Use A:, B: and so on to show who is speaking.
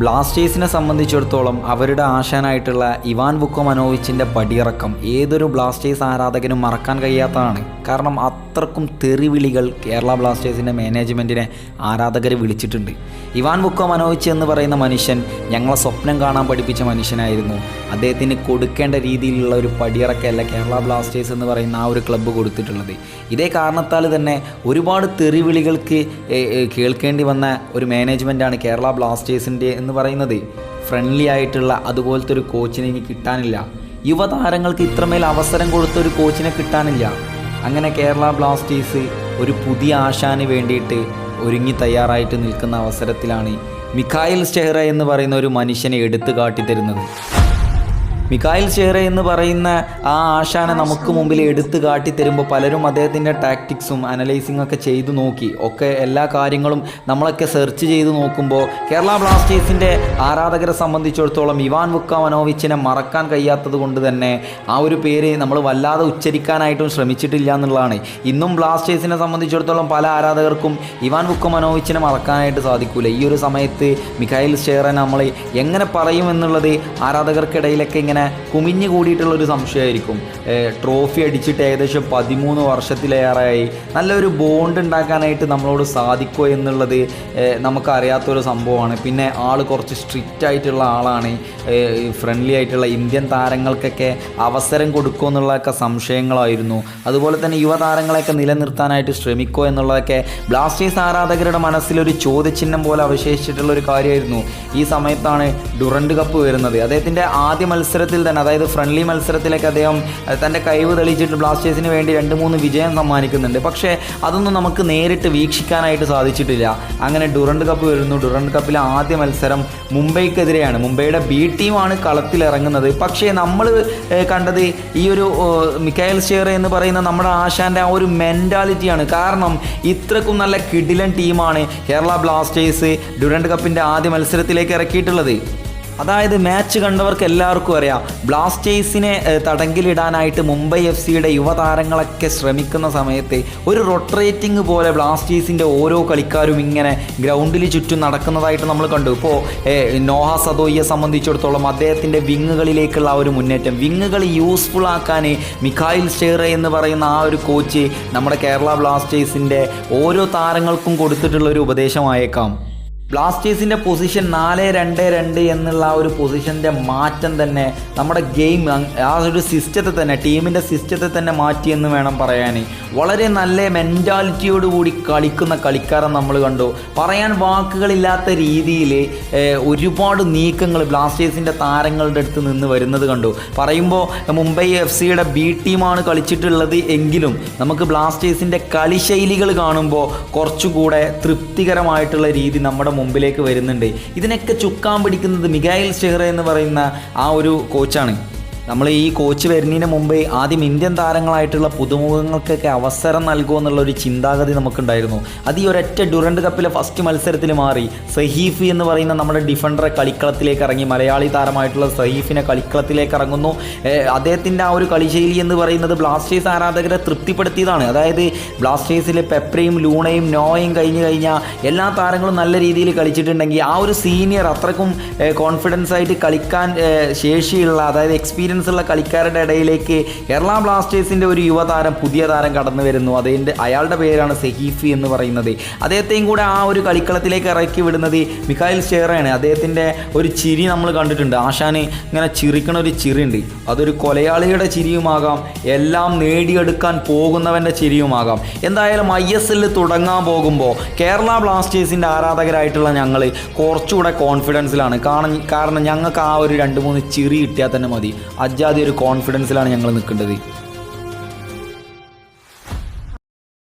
A: ബ്ലാസ്റ്റേഴ്സിനെ സംബന്ധിച്ചിടത്തോളം അവരുടെ ആശാനായിട്ടുള്ള ഇവാൻ ബുക്കോമനോവിച്ചിന്റെ പടിയിറക്കം ഏതൊരു ബ്ലാസ്റ്റേഴ്സ് ആരാധകനും മറക്കാൻ കഴിയാത്തതാണ്. കാരണം അത്രക്കും തെറിവിളികൾ കേരള ബ്ലാസ്റ്റേഴ്സിന്റെ മാനേജ്മെന്റിനെ ആരാധകർ വിളിച്ചിട്ടുണ്ട്. ഇവാൻ ബുക്കോമനോവിച്ച് എന്ന് പറയുന്ന മനുഷ്യൻ ഞങ്ങളെ സ്വപ്നം കാണാൻ പഠിപ്പിച്ച മനുഷ്യനായിരുന്നു. അദ്ദേഹത്തിന് കൊടുക്കേണ്ട രീതിയിലുള്ള ഒരു പടിയിറക്കമല്ല കേരള ബ്ലാസ്റ്റേഴ്സ് എന്ന് പറയുന്ന ആ ഒരു ക്ലബ്ബ് കൊടുത്തിട്ടുള്ളത്. ഇതേ കാരണത്താൽ തന്നെ ഒരുപാട് തെറിവിളികൾക്ക് കേൾക്കേണ്ടി വന്ന ഒരു മാനേജ്മെന്റാണ് കേരള ബ്ലാസ്റ്റേഴ്സിന്റെ എന്ന് പറയുന്നത് ഫ്രണ്ട്ലി ആയിട്ടുള്ള അതുപോലത്തെ ഒരു കോച്ചിനെ ഇനി കിട്ടാനില്ല. യുവതാരങ്ങൾക്ക് ഇത്രമേൽ അവസരം കൊടുത്ത ഒരു കോച്ചിനെ കിട്ടാനില്ല. അങ്ങനെ കേരള ബ്ലാസ്റ്റേഴ്സ് ഒരു പുതിയ ആശാന് വേണ്ടിയിട്ട് ഒരുങ്ങി തയ്യാറായിട്ട് നിൽക്കുന്ന അവസരത്തിലാണ് മിഖായിൽ സ്റ്റെഹ്റ എന്ന് പറയുന്ന ഒരു മനുഷ്യനെ എടുത്തു കാട്ടിത്തരുന്നത് മിഖായിൽ ചെഹ്റ എന്ന് പറയുന്ന ആ ആശാനെ നമുക്ക് മുമ്പിൽ എടുത്തു കാട്ടി തരുമ്പോൾ പലരും അദ്ദേഹത്തിന്റെ ടാക്ടിക്സും അനലൈസിംഗ് ഒക്കെ ചെയ്തു നോക്കി. ഒക്കെ എല്ലാ കാര്യങ്ങളും നമ്മളൊക്കെ സെർച്ച് ചെയ്ത് നോക്കുമ്പോൾ കേരള ബ്ലാസ്റ്റേഴ്സിന്റെ ആരാധകരെ സംബന്ധിച്ചിടത്തോളം ഇവാൻ വുക്ക മനോവിച്ചിനെ മറക്കാൻ കഴിയാത്തത് കൊണ്ട് തന്നെ ആ ഒരു പേര് നമ്മൾ വല്ലാതെ ഉച്ചരിക്കാനായിട്ടും ശ്രമിച്ചിട്ടില്ല എന്നുള്ളതാണ്. ഇന്നും ബ്ലാസ്റ്റേഴ്സിനെ സംബന്ധിച്ചിടത്തോളം പല ആരാധകർക്കും ഇവാൻ വുക്ക മനോവിച്ചിനെ മറക്കാനായിട്ട് സാധിക്കൂല. ഈ ഒരു സമയത്ത് മിഖായിൽ ഷെയറെ നമ്മൾ എങ്ങനെ പറയും എന്നുള്ളത് ആരാധകർക്കിടയിലൊക്കെ ഇങ്ങനെ കുമിഞ്ഞു കൂടിയിട്ടുള്ള ഒരു സംശയമായിരിക്കും ട്രോഫി അടിച്ചിട്ട് ഏകദേശം പതിമൂന്ന് വർഷത്തിലേറെയായി. നല്ലൊരു ബോണ്ട് ഉണ്ടാക്കാനായിട്ട് നമ്മളോട് സാധിക്കുമോ എന്നുള്ളത് നമുക്കറിയാത്തൊരു സംഭവമാണ്. പിന്നെ ആൾ കുറച്ച് സ്ട്രിക്റ്റ് ആയിട്ടുള്ള ആളാണ്. ഫ്രണ്ട്ലി ആയിട്ടുള്ള ഇന്ത്യൻ താരങ്ങൾക്കൊക്കെ അവസരം കൊടുക്കുമോ എന്നുള്ളതൊക്കെ സംശയങ്ങളായിരുന്നു. അതുപോലെ തന്നെ യുവതാരങ്ങളെയൊക്കെ നിലനിർത്താനായിട്ട് ശ്രമിക്കുമോ എന്നുള്ളതൊക്കെ ബ്ലാസ്റ്റേഴ്സ് ആരാധകരുടെ മനസ്സിലൊരു ചോദ്യചിഹ്നം പോലെ അവശേഷിച്ചിട്ടുള്ള ഒരു കാര്യമായിരുന്നു. ഈ സമയത്താണ് ഡുറൻഡ് കപ്പ് വരുന്നത്. അദ്ദേഹത്തിന്റെ ആദ്യ മത്സരത്തിൽ തന്നെ അതായത് ഫ്രണ്ട്ലി മത്സരത്തിലേക്ക് അദ്ദേഹം തന്റെ കഴിവ് തെളിയിച്ചിട്ട് ബ്ലാസ്റ്റേഴ്സിന് വേണ്ടി രണ്ട് മൂന്ന് വിജയം സമ്മാനിക്കുന്നുണ്ട്. പക്ഷേ അതൊന്നും നമുക്ക് നേരിട്ട് വീക്ഷിക്കാനായിട്ട് സാധിച്ചിട്ടില്ല. അങ്ങനെ ഡുറണ്ട് കപ്പ് വരുന്നു. ഡുറണ്ട് കപ്പിലെ ആദ്യ മത്സരം മുംബൈക്കെതിരെയാണ്. മുംബൈയുടെ ബി ടീമാണ് കളത്തിലിറങ്ങുന്നത്. പക്ഷേ നമ്മൾ കണ്ടത് ഈ ഒരു മിക്കായൽ ഷെയർ എന്ന് പറയുന്ന നമ്മുടെ ആശാന്റെ ആ ഒരു മെന്റാലിറ്റിയാണ് കാരണം ഇത്രക്കും നല്ല കിടിലൻ ടീമാണ് കേരള ബ്ലാസ്റ്റേഴ്സ് ഡുറണ്ട് കപ്പിന്റെ ആദ്യ മത്സരത്തിലേക്ക് ഇറക്കിയിട്ടുള്ളത്. അതായത് മാച്ച് കണ്ടവർക്ക് എല്ലാവർക്കും അറിയാം. ബ്ലാസ്റ്റേഴ്സിനെ തടങ്കിലിടാനായിട്ട് മുംബൈ എഫ് സിയുടെ യുവതാരങ്ങളൊക്കെ ശ്രമിക്കുന്ന സമയത്ത് ഒരു റൊട്ടറേറ്റിംഗ് പോലെ ബ്ലാസ്റ്റേഴ്സിന്റെ ഓരോ കളിക്കാരും ഇങ്ങനെ ഗ്രൗണ്ടിൽ ചുറ്റും നടക്കുന്നതായിട്ട് നമ്മൾ കണ്ടു. ഇപ്പോൾ നോഹ സദോയിയെ സംബന്ധിച്ചിടത്തോളം അദ്ദേഹത്തിന്റെ വിങ്ങുകളിലേക്കുള്ള ആ ഒരു മുന്നേറ്റം. വിങ്ങുകൾ യൂസ്ഫുൾ ആക്കാൻ മിഖായിൽ ഷെയർ എന്ന് പറയുന്ന ആ ഒരു കോച്ച് നമ്മുടെ കേരള ബ്ലാസ്റ്റേഴ്സിന്റെ ഓരോ താരങ്ങൾക്കും കൊടുത്തിട്ടുള്ള ഒരു ഉപദേശമായേക്കാം. ബ്ലാസ്റ്റേഴ്സിന്റെ പൊസിഷൻ നാല് രണ്ട് രണ്ട് എന്നുള്ള ആ ഒരു പൊസിഷന്റെ മാറ്റം തന്നെ നമ്മുടെ ഗെയിം ആ ഒരു സിസ്റ്റത്തെ തന്നെ ടീമിന്റെ സിസ്റ്റത്തെ തന്നെ മാറ്റിയെന്ന് വേണം പറയാൻ വളരെ നല്ല മെന്റാലിറ്റിയോട് കൂടി കളിക്കുന്ന കളിക്കാരൻ നമ്മൾ കണ്ടു. പറയാൻ വാക്കുകളില്ലാത്ത രീതിയിൽ ഒരുപാട് നീക്കങ്ങൾ ബ്ലാസ്റ്റേഴ്സിന്റെ താരങ്ങളുടെ അടുത്ത് നിന്ന് വരുന്നത് കണ്ടു. പറയുമ്പോൾ മുംബൈ എഫ് സിയുടെ ബി ടീമാണ് കളിച്ചിട്ടുള്ളത് എങ്കിലും നമുക്ക് ബ്ലാസ്റ്റേഴ്സിന്റെ കളിശൈലികൾ കാണുമ്പോൾ കുറച്ചുകൂടെ തൃപ്തികരമായിട്ടുള്ള രീതി നമ്മുടെ മുമ്പിലേക്ക് വരുന്നുണ്ട്. ഇതിനൊക്കെ ചുക്കാൻ പിടിക്കുന്നത് മിഗായിൽ ഷെഹ്റ എന്ന് പറയുന്ന ആ ഒരു കോച്ചാണ് നമ്മൾ ഈ കോച്ച് വരുന്നതിന് മുമ്പേ ആദ്യം ഇന്ത്യൻ താരങ്ങളായിട്ടുള്ള പുതുമുഖങ്ങൾക്കൊക്കെ അവസരം നൽകുമോ എന്നുള്ള ഒരു ചിന്താഗതി നമുക്കുണ്ടായിരുന്നു. അത് ഈ ഒരൊറ്റ ഡുറൻഡ് കപ്പിലെ ഫസ്റ്റ് മത്സരത്തിൽ മാറി. സഹീഫ് എന്ന് പറയുന്ന നമ്മുടെ ഡിഫൻഡറെ കളിക്കളത്തിലേക്ക് ഇറങ്ങി. മലയാളി താരമായിട്ടുള്ള സഹീഫിനെ കളിക്കളത്തിലേക്ക് ഇറങ്ങുന്നു. അദ്ദേഹത്തിന്റെ ആ ഒരു കളിശൈലി എന്ന് പറയുന്നത് ബ്ലാസ്റ്റേഴ്സ് ആരാധകരെ തൃപ്തിപ്പെടുത്തിയതാണ്. അതായത് ബ്ലാസ്റ്റേഴ്സിൽ പെപ്രയും ലൂണയും നോയും കഴിഞ്ഞ് കഴിഞ്ഞാൽ എല്ലാ താരങ്ങളും നല്ല രീതിയിൽ കളിച്ചിട്ടുണ്ടെങ്കിൽ ആ ഒരു സീനിയർ അത്രക്കും കോൺഫിഡൻസ് ആയിട്ട് കളിക്കാൻ ശേഷിയുള്ള അതായത് എക്സ്പീരിയൻസ് ഉള്ള കളിക്കാരുടെ ഇടയിലേക്ക് കേരള ബ്ലാസ്റ്റേഴ്സിന്റെ ഒരു യുവതാരം പുതിയ താരം കടന്നു വരുന്നു. അതിന്റെ അയാളുടെ പേരാണ് സെഹീഫി എന്ന് പറയുന്നത്. അദ്ദേഹത്തെയും കൂടെ ആ ഒരു കളിക്കളത്തിലേക്ക് ഇറക്കി വിടുന്നത് മിഖായിൽ ഷെയറാണ് അദ്ദേഹത്തിന്റെ ഒരു ചിരി നമ്മൾ കണ്ടിട്ടുണ്ട്. ആശാന് ഇങ്ങനെ ചിരിക്കണ ഒരു ചിരിയുണ്ട്. അതൊരു കൊലയാളിയുടെ ചിരിയുമാകാം. എല്ലാം നേടിയെടുക്കാൻ പോകുന്നവന്റെ ചിരിയുമാകാം. എന്തായാലും ഐ എസ് എല്ലിൽ തുടങ്ങാൻ പോകുമ്പോൾ കേരള ബ്ലാസ്റ്റേഴ്സിന്റെ ആരാധകരായിട്ടുള്ള ഞങ്ങൾ കുറച്ചുകൂടെ കോൺഫിഡൻസിലാണ് കാരണം കാരണം ഞങ്ങൾക്ക് ആ ഒരു രണ്ട് മൂന്ന് ചിരി കിട്ടിയാൽ തന്നെ മതി. അജാതി ഒരു കോൺഫിഡൻസിലാണ് ഞങ്ങൾ നിൽക്കേണ്ടത്.